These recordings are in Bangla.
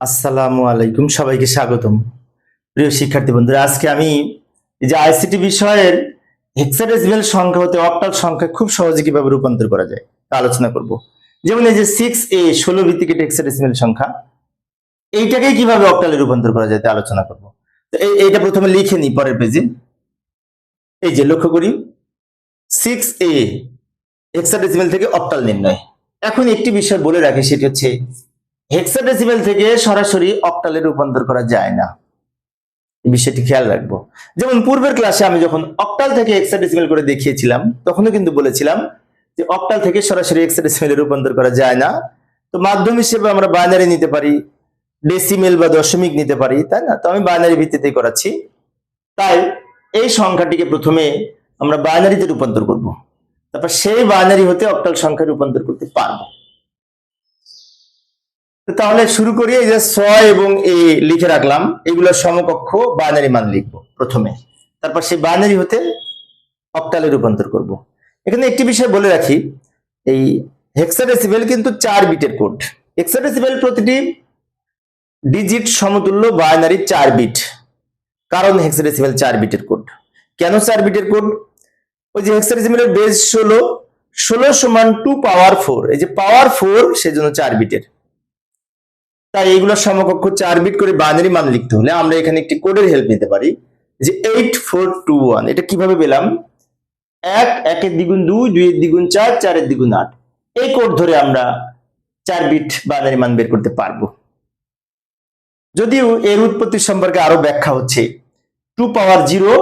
আসসালামু আলাইকুম, সবাইকে স্বাগতম। প্রিয় শিক্ষার্থী বন্ধুরা, আজকে আমি যে আইসিটি বিষয়ের হেক্সাডেসিমেল সংখ্যা হতে অক্টাল সংখ্যা খুব সহজে কীভাবে রূপান্তর করা যায় তা আলোচনা করব। যেমন এই যে সিক্স এ ষোলো ভিত্তিক এটা সংখ্যা, এইটাকেই কীভাবে অক্টালে রূপান্তর করা যায় তা আলোচনা করব। তো এই এইটা প্রথমে লিখে নিই পরের পেজে এই যে লক্ষ্য করি সিক্স এ হেক্সাডেসিমেল থেকে অক্টাল নির্ণয়। এখন একটি বিষয় বলে রাখি, সেটি হচ্ছে হেক্সাডেসিমেল থেকে সরাসরি অক্টালে রূপান্তর করা যায় না। বিষয়টি খেয়াল রাখব। যেমন পূর্বের ক্লাসে আমি যখন অক্টাল থেকে হেক্সাডেসিমেল করে দেখিয়েছিলাম, তখনও কিন্তু বলেছিলাম যে অক্টাল থেকে সরাসরি হেক্সাডেসিমেলে রূপান্তর করা যায় না। তো মাধ্যম হিসেবে আমরা বাইনারি নিতে পারি ডেসিমেল বা দশমিক নিতে পারি, তাই না? তো আমি বাইনারি ভিত্তিতেই করাচ্ছি। তাই এই সংখ্যাটিকে প্রথমে আমরা বাইনারিতে রূপান্তর করব। তারপর সেই বাইনারি হতে অক্টাল সংখ্যায় রূপান্তর করতে পারব। তাহলে শুরু করি, এই যে ছয় এবং এ লিখে রাখলাম। এগুলোর সমকক্ষ বাইনারি মান লিখব প্রথমে। তারপর সেই বাইনারি হতে অক্টালে রূপান্তর করব। এখানে একটি বিষয় বলে রাখি, এই হেক্সাডেসিবেল কিন্তু চার বিটের কোড হেক্সাডেসিবেল প্রতিটি ডিজিট সমতুল্য বাইনারি চার বিট। কারণ হেক্সাডেসিবেল চার বিটের কোড কেন চার বিটের কোড ওই যে হেক্সাডেসিবেলের বেস ষোলো ষোলো সমান টু পাওয়ার ফোর এই যে পাওয়ার ফোর সেজন্য চার বিটের। তাই এইগুলোর সমকক্ষ চার বিট করে বাইনারি মান লিখতে হলে আমরা এখানে একটি কোডের হেল্প নিতে পারি, যে এইট ফোর টু ওয়ান এটা কীভাবে পেলাম? এক, একের দ্বিগুণ দুই দুই দুইয়ের দ্বিগুণ চার, চারের দ্বিগুণ আট। এই কোড ধরে আমরা চার বিট বাইনারি মান বের করতে পারব। যদিও এর উৎপত্তি সম্পর্কে আরও ব্যাখ্যা হচ্ছে। Two power zero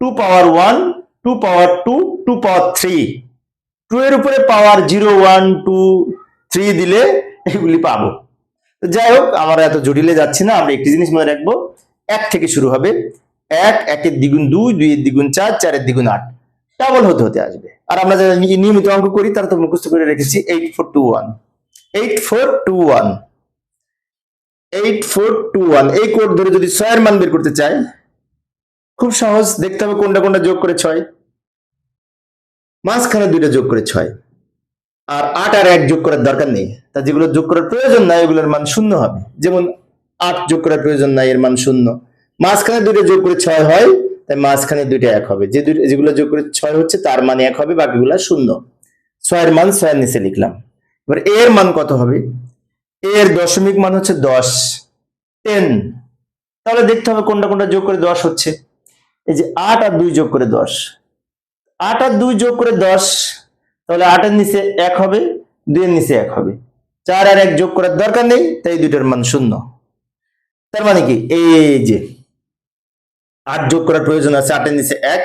two power one two power two two power three two এর উপরে power zero one two three দিলে এগুলি পাবো। যাই হোক, আমরা এত জটিলে যাচ্ছি না, আমরা একটি জিনিস মনে রাখব। এক থেকে শুরু হবে। এক, একের দ্বিগুণ দুই, দুইয়ের দ্বিগুণ চার, চারের দ্বিগুণ আট। ডাবল হতে হতে আসবে। আর আমরা যারা নিয়মিত অঙ্ক করি, তারা তো মুখস্থ করে রেখেছি eight four two one eight four two one eight four two one এই কোড ধরে যদি ছয়ের মান বের করতে চাই, খুব সহজ। দেখতে হবে কোনটা কোনটা যোগ করে ছয়। মাঝখানে দুইটা যোগ করে ছয়। আর আট আর এক যোগ করার দরকার নেই। তা যেগুলো যোগ করার প্রয়োজন নাই, এগুলোর মান শূন্য হবে। যেমন আট যোগ করার প্রয়োজন নাই, এর মান শূন্য। মাঝখানে দুইটা যোগ করে ছয় হয়, তাই মাঝখানে দুইটা এক হবে। যে দুইটা যেগুলো যোগ করে ছয় হচ্ছে, তার মানে এক হবে, বাকিগুলো শূন্য। ছয়ের মান ছয়ের নিচে লিখলাম। এবার এর মান কত হবে? এর দশমিক মান হচ্ছে দশ। টেন। তাহলে দেখতে হবে কোনটা কোনটা যোগ করে দশ হচ্ছে। এই যে আট আর দুই যোগ করে দশ। আট আর দুই যোগ করে দশ তাহলে আটের নিচে এক হবে, দুইয়ের নিচে এক হবে। চার আর এক যোগ করার দরকার নেই, তাই দুইটার মান শূন্য। তার মানে কি? এই যে আট যোগ করার প্রয়োজন আছে, আটের নিচে এক,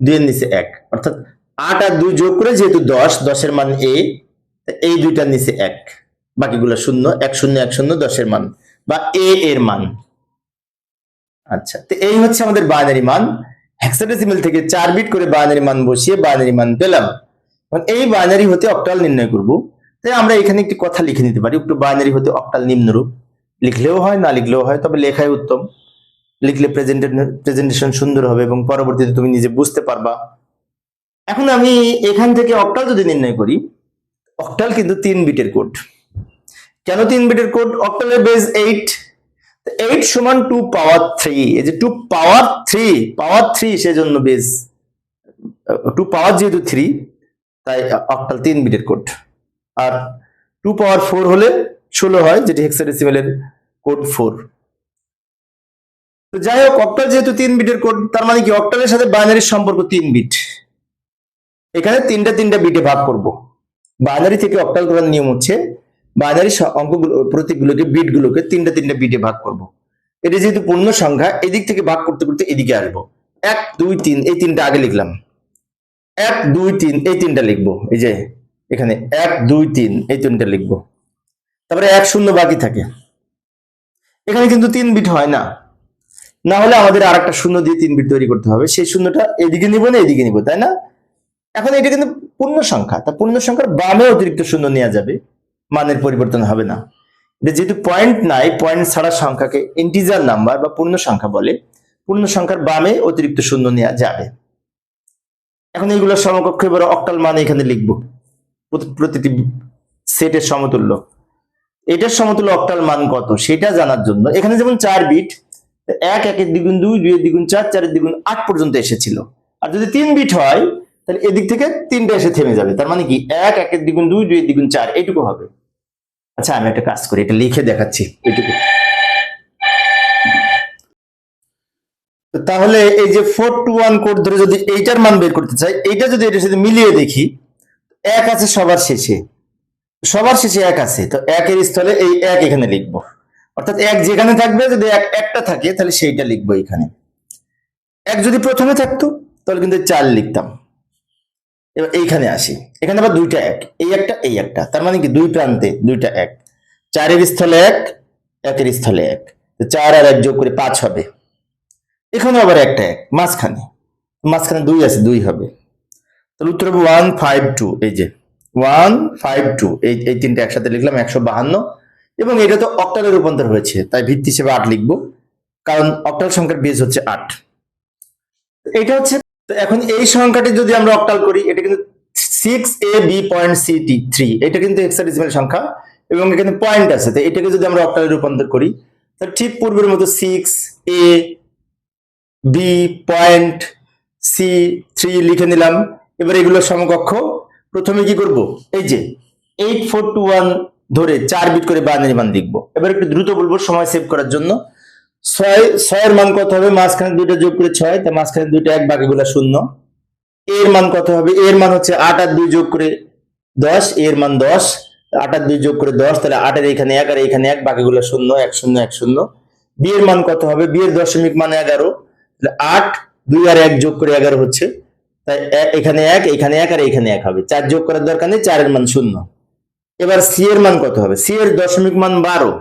দুইয়ের নিচে এক। অর্থাৎ আট আর দুই যোগ করে যেহেতু দশ, দশের মান এ এই দুইটার নিচে এক। বাকিগুলো শূন্য, এক শূন্য এক শূন্য, দশের মান, বা এ এর মান। আচ্ছা তো এই হচ্ছে আমাদের বাইনারি মান। হেক্সাডেসিমেল থেকে চার বিট করে বাইনারি মান বসিয়ে বাইনারি মান পেলাম। এই বাইনারি হতে অক্টাল নির্ণয় করব। তাই আমরা এখানে একটি কথা লিখে নিতে পারি, একটু বাইনারি হতে অক্টাল নিম্নরূপ। লিখলেও হয়, না লিখলেও হয়, তবে লেখাই উত্তম। লিখলে প্রেজেন্টেশন সুন্দর হবে এবং পরবর্তীতে তুমি নিজে বুঝতে পারবা। এখন আমি এখান থেকে অক্টাল যদি নির্ণয় করি অক্টাল কিন্তু তিন বিটের কোড কেন তিন বিটের কোড অক্টালের বেস এইট এইট সমান টু পাওয়ার থ্রি এই যে two power three power three সেজন্য বেস টু পাওয়ার যেহেতু থ্রি তাই অক্টাল তিন বিটের কোড আর টু পাওয়ার ফোর হলে ষোলো হয়, যেটি হেক্সাডেসিমেলের কোড ফোর যাই হোক অক্টাল যেহেতু তিন বিটের কোড তার মানে কি? অক্টালের সাথে বাইনারির সম্পর্ক তিন বিট। এখানে তিনটা তিনটা বিটে ভাগ করব। বাইনারি থেকে অক্টাল করার নিয়ম হচ্ছে বাইনারি অঙ্কগুলো, প্রতীকগুলোকে, বিটগুলোকে তিনটা তিনটা বিটে ভাগ করব। এটা যেহেতু পূর্ণ সংখ্যা এদিক থেকে ভাগ করতে করতে এদিকে আসব। এক, দুই, তিন, এই তিনটা আগে লিখলাম। এক, দুই, তিন, এই তিনটা লিখব। এই যে এখানে এক, দুই, তিন, এই তিনটা লিখব। তারপরে এক, শূন্য বাকি থাকে। এখানে কিন্তু তিন বিট হয় না। না হলে আমাদের আর একটা শূন্য দিয়ে তিন বিট তৈরি করতে হবে। সেই শূন্যটা এদিকে নিব না এদিকে নিব, তাই না? এখন এটা কিন্তু পূর্ণ সংখ্যা। তা পূর্ণ সংখ্যার বামে অতিরিক্ত শূন্য নেওয়া যাবে। মানের পরিবর্তন হবে না। এটা যেহেতু পয়েন্ট নাই পয়েন্ট ছাড়া সংখ্যাকে ইন্টিজার নাম্বার বা পূর্ণ সংখ্যা বলে, পূর্ণ সংখ্যার বামে অতিরিক্ত শূন্য নেওয়া যাবে। এখন এইগুলো সমকক্ষ, এবার অক্টাল মান এখানে লিখব। প্রতি- প্রতিটি সেটের সমতুল্য। এটার সমতুল্য অক্টাল মান কত? সেটা জানার জন্য। এখানে যেমন চার বিট এক, একের দ্বিগুণ দুই, দুইয়ের দ্বিগুণ চার, চারের দ্বিগুণ আট পর্যন্ত এসেছিল। আর যদি তিন বিট হয়, তাহলে এদিক থেকে তিনটা এসে থেমে যাবে। তার মানে কি? এক, একের দ্বিগুণ দুই, দুইয়ের দ্বিগুণ চার, এইটুকু হবে। আচ্ছা আমি একটা কাজ করি, এটা লিখে দেখাচ্ছি। এইটুকু। তাহলে এই যে ফোর টু ওয়ান কোড ধরে যদি এইটার মান বের করতে চাই, এইটা যদি এটার সাথে মিলিয়ে দেখি, এক আছে সবার শেষে। সবার শেষে এক আছে, তো একের স্থলে এই এক এখানে লিখব। অর্থাৎ এক যেখানে থাকবে, যদি এক, একটা থাকে, তাহলে সেইটা লিখব এখানে। এক যদি প্রথমে থাকতো, তাহলে কিন্তু চার লিখতাম। এবার এইখানে আসি। এখানে আবার দুইটা এক, এই একটা এই একটা। তার মানে কি? দুই প্রান্তে দুইটা এক। চারের স্থলে এক, একের স্থলে এক। চার আর এক যোগ করে পাঁচ হবে। এখানে আবার একটা এক, মাঝখানে। মাঝখানে দুই আছে, দুই হবে। তাহলে উত্তর হবে ওয়ান ফাইভ টু এই যে ওয়ান ফাইভ টু এই এই তিনটা একসাথে লিখলাম, একশো বাহান্ন। এবং এটা তো অক্টালে রূপান্তর হয়েছে, তাই ভিত্তি হিসেবে আট লিখব, কারণ অক্টাল সংখ্যার বেজ হচ্ছে আট। এটা হচ্ছে এখন এই সংখ্যাটি যদি আমরা অক্টাল করি, এটা কিন্তু six A B point C T three এটা কিন্তু হেক্সাডেসিমাল সংখ্যা, এবং এখানে পয়েন্ট আছে। তো এটাকে যদি আমরা অক্টালে রূপান্তর করি, তাহলে ঠিক পূর্বের মতো six A B point C three লিখে নিলাম। এবার এগুলোর সমকক্ষ। প্রথমে কি করব? এই যে এইট ফোর টু ওয়ান ধরে চার বিট করে বাইনারি মান লিখব। এবার একটু দ্রুত বলব সময় সেভ করার জন্য। ছয়, ছয়ের মান কত হবে? মাঝখানে দুইটা যোগ করে ছয় তা মাঝখানে দুইটা এক, বাকিগুলো শূন্য। এর মান কত হবে? এর মান হচ্ছে আট আর দুই যোগ করে দশ, এর মান দশ। আট আর দুই যোগ করে দশ, তাহলে আটের এখানে এক আর এখানে এক, বাকিগুলো শূন্য, এক শূন্য এক শূন্য। বিয়ের মান কত হবে? বিয়ের দশমিক মান এগারো। আট, দুই আর এক যোগ করে এগারো হচ্ছে। তাই এখানে এক এখানে এক আর এখানে এক হবে। চার যোগ করার দরকার নেই, চারের মান শূন্য। এবার সি এর মান কত হবে? সি এর দশমিক মান বারো।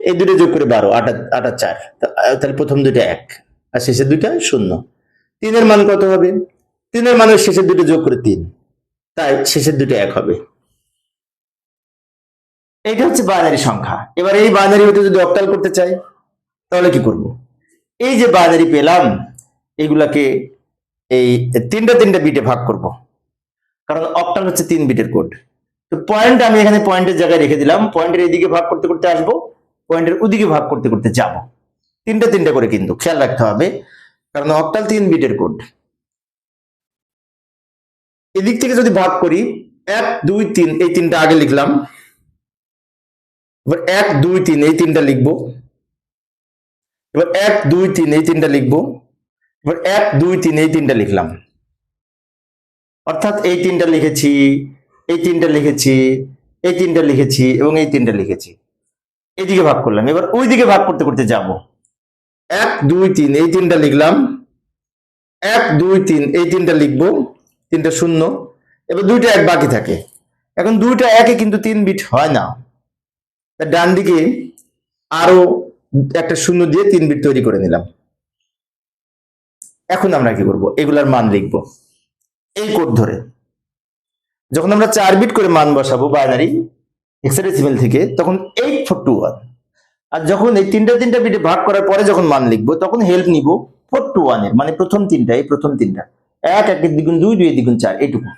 এই দুটো যোগ করে বারো, আটা আটা চার। তাহলে প্রথম দুইটা এক, আর শেষের দুইটা শূন্য। তিনের মান কত হবে? তিনের মানের শেষের দুটো যোগ করে তিন। তাই শেষের দুটো এক হবে। এইটা হচ্ছে বাইনারি সংখ্যা। এবার এই বাইনারি হতে যদি অক্টাল করতে চাই, তাহলে কি করব? এই যে বাজারি পেলাম, এগুলাকে এই তিনটা তিনটা বিটে ভাগ করব। কারণ অক্টাল হচ্ছে তিন বিটের কোড তো পয়েন্ট আমি এখানে পয়েন্টের জায়গায় রেখে দিলাম। পয়েন্টের এইদিকে ভাগ করতে করতে আসব পয়েন্টের ওদিকে ভাগ করতে করতে যাব। তিনটা তিনটা করে কিন্তু খেয়াল রাখতে হবে, কারণ অক্টাল তিন বিটের কোড এদিক থেকে যদি ভাগ করি, এক, দুই, তিন, এই তিনটা আগে লিখলাম। এক, দুই, তিন, এই তিনটা লিখব। এবার এক, দুই, তিন, এই তিনটা লিখব। এবার এক, দুই, তিন, এই তিনটা লিখলাম। অর্থাৎ এই তিনটা লিখেছি, এই তিনটা লিখেছি, এই তিনটা লিখেছি এবং এই তিনটা লিখেছি। এইদিকে ভাগ করলাম। এবার ওই দিকে ভাগ করতে করতে যাব। এক, দুই, তিন, এই তিনটা লিখলাম। এক, দুই, তিন, এই তিনটা লিখব। তিনটা শূন্য। এবার দুইটা এক বাকি থাকে। এখন দুইটা একে কিন্তু তিন বিট হয় না। ডান দিকে আরও একটা শূন্য দিয়ে তিন বিট তৈরি করে নিলাম। এখন আমরা কি করব? এগুলার মান লিখব। এই কোড ধরে। যখন আমরা চার বিট করে মান বসাবো বাইনারি হেক্সাডেসিমেল থেকে, তখন এইট ফোর টু ওয়ান আর যখন এই তিনটা তিনটা বিটে ভাগ করার পরে যখন মান লিখব, তখন হেল্প নিব ফোর টু ওয়ানের মানে প্রথম তিনটা, এই প্রথম তিনটা। এক একের দ্বিগুণ দুই দুই দ্বিগুণ চার, এইটুকু।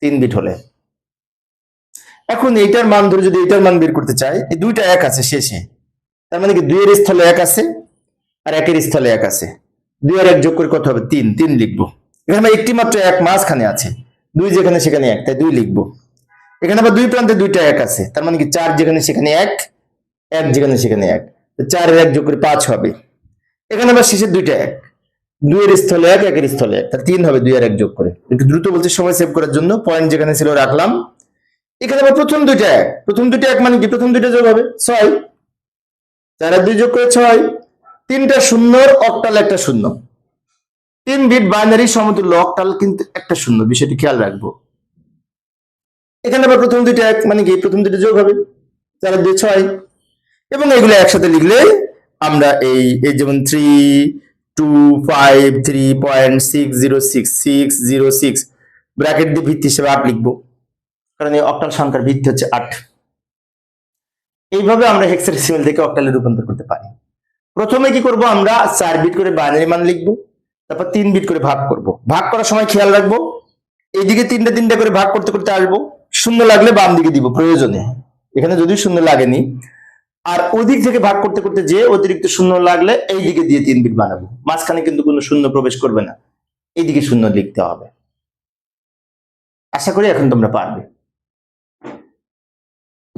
তিন বিট হলে। এখন এইটার মান ধরে যদি এইটার মান বের করতে চাই, এই দুইটা এক আছে, শেষে। তার মানে কি দুইয়ের স্থলে এক আছে আর একের স্থলে এক আছে। দুই আর এক যোগ করে কত হবে? তিন। তিন লিখব। এখানে একটি মাত্র এক মাঝখানে আছে। দুই যেখানে সেখানে এক, তাই দুই লিখব। এখানে আবার দুই প্রান্তে দুইটা এক আছে। তার মানে কি চার যেখানে সেখানে এক এক যেখানে সেখানে এক। চারের এক যোগ করে পাঁচ হবে। এখানে আবার শেষের দুইটা এক। দুইয়ের স্থলে এক, একের স্থলে এক। তাহলে তিন হবে দুই আর এক যোগ করে। একটু দ্রুত বলতে সময় সেভ করার জন্য পয়েন্ট যেখানে ছিল রাখলাম। এখানে আবার প্রথম দুইটা এক। প্রথম দুইটা এক মানে কি? প্রথম দুইটা যোগ হবে। ছয়। চার দুই যোগ করে ছয় তিনটা শূন্যর অক্টাল একটা শূন্য। তিন বিট বাইনারি সমতুল্য, অক্টাল কিন্তু একটা শূন্য, বিষয়টি খেয়াল রাখব। এখানে আবার প্রথম দুইটা এক মানে কি, প্রথম দুইটা যোগ হবে চার দুই ছয় এবং এগুলো একসাথে লিখলে আমরা এই এই যেমন three two five three point six zero six six zero six bracket দিয়ে ভিত্তি হিসেবে আট লিখব। কারণ এই অক্টাল সংখ্যার ভিত্তি হচ্ছে আট। এইভাবে আমরা হেক্সাডেসিমাল থেকে অক্টালে রূপান্তর করতে পারি। প্রথমে কি করব আমরা চার বিট করে বাইনারি মান লিখব, তারপর তিন বিট করে ভাগ করব। ভাগ করার সময় খেয়াল রাখব, এইদিকে তিনটা তিনটা করে ভাগ করতে করতে আসব, শূন্য লাগলে বাম দিকে দিব প্রয়োজনে। এখানে যদিও শূন্য লাগেনি, আর ওদিক থেকে ভাগ করতে করতে যে অতিরিক্ত শূন্য লাগলে এই দিকে দিয়ে তিন বিট বানাবো। মাঝখানে কিন্তু কোনো শূন্য প্রবেশ করবে না। এইদিকে শূন্য লিখতে হবে। আশা করি এখন তোমরা পারবে।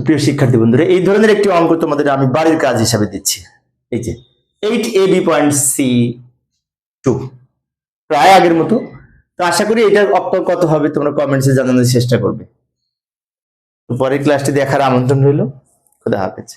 প্রিয় শিক্ষার্থী বন্ধুরা, এই ধরনের একটি অঙ্ক তোমাদের আমি বাড়ির কাজ হিসাবে দিচ্ছি। এই যে eight A B point C two প্রায় আগের মতো। তো আশা করি এটার অপ্তর কত হবে তোমরা কমেন্টসে জানানোর চেষ্টা করবে। পরের ক্লাসটি দেখার আমন্ত্রণ রইল। খুদা হাফেজ।